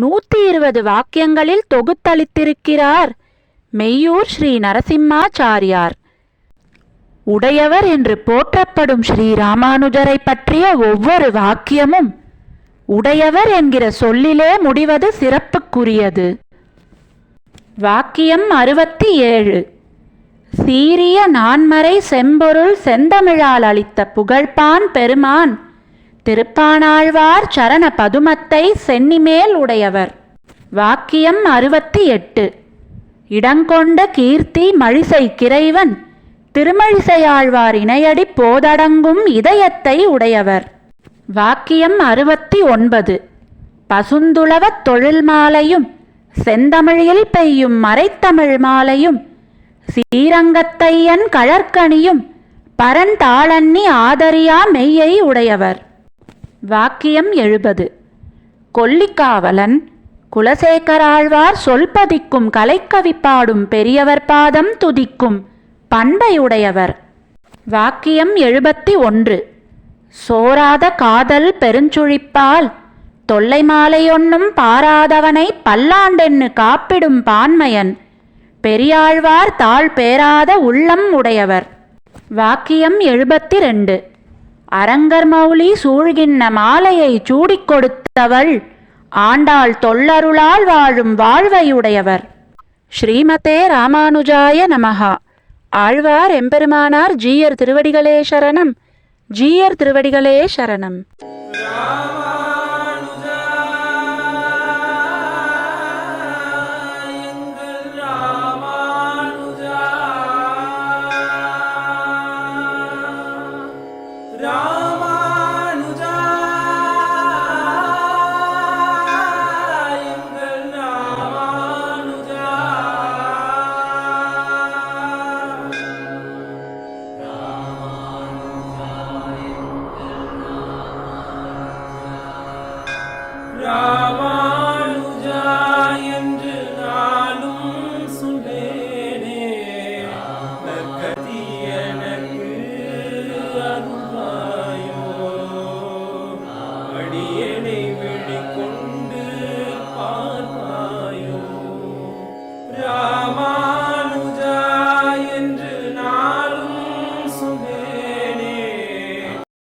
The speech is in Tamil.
நூத்தி இருபது வாக்கியங்களில் தொகுத்தளித்திருக்கிறார் மெய்யூர் ஸ்ரீ நரசிம்மாச்சாரியார். உடையவர் என்று போற்றப்படும் ஸ்ரீ ராமானுஜரை பற்றிய ஒவ்வொரு வாக்கியமும் உடையவர் என்கிற சொல்லிலே முடிவது சிறப்புக்குரியது. வாக்கியம் அறுபத்தி ஏழு. சீரிய நான்மறை செம்பொருள் செந்தமிழால் அளித்த புகழ்பான் பெருமான் திருப்பானாழ்வார் சரண பதுமத்தை சென்னிமேல் உடையவர். வாக்கியம் அறுபத்தி எட்டு இடங்கொண்ட கீர்த்தி மழிசை கிரைவன் திருமழிசையாழ்வார் இணையடி போதடங்கும் இதயத்தை உடையவர். வாக்கியம் அறுபத்தி ஒன்பது பசுந்துளவத் தொழில் மாலையும் செந்தமிழில் பெய்யும் மறைத்தமிழ் மாலையும் சீரங்கத்தையன் கழற்கணியும் பரந்தாளன்னி ஆதரியா மெய்யை உடையவர். வாக்கியம் எழுபது. கொல்லிக்காவலன் குலசேகராழ்வார் சொல்பதிக்கும் கலைக்கவி பாடும் பெரியவர் பாதம் துதிக்கும் பண்பை உடையவர் வாக்கியம் எழுபத்தி ஒன்று. சோராத காதல் பெருஞ்சுழிப்பால் தொல்லை மாலையொன்னும் பாராதவனை பல்லாண்டென்னு காப்பிடும் பான்மையன் பெரியாழ்வார் தாழ் பேராத உள்ளம் உடையவர். வாக்கியம் எழுபத்தி ரெண்டு. அரங்கர் மௌலி சூழ்கின்ற மாலையை சூடிக் கொடுத்தவள் ஆண்டாள் தொல்லருளால் வாழும் வாழ்வையுடையவர். ஸ்ரீமதே ராமானுஜாய நமஹா. ஆழ்வார் எம்பெருமானார் ஜீயர் திருவடிகளே சரணம். ஜீயர் திருவடிகளே சரணம். Ram.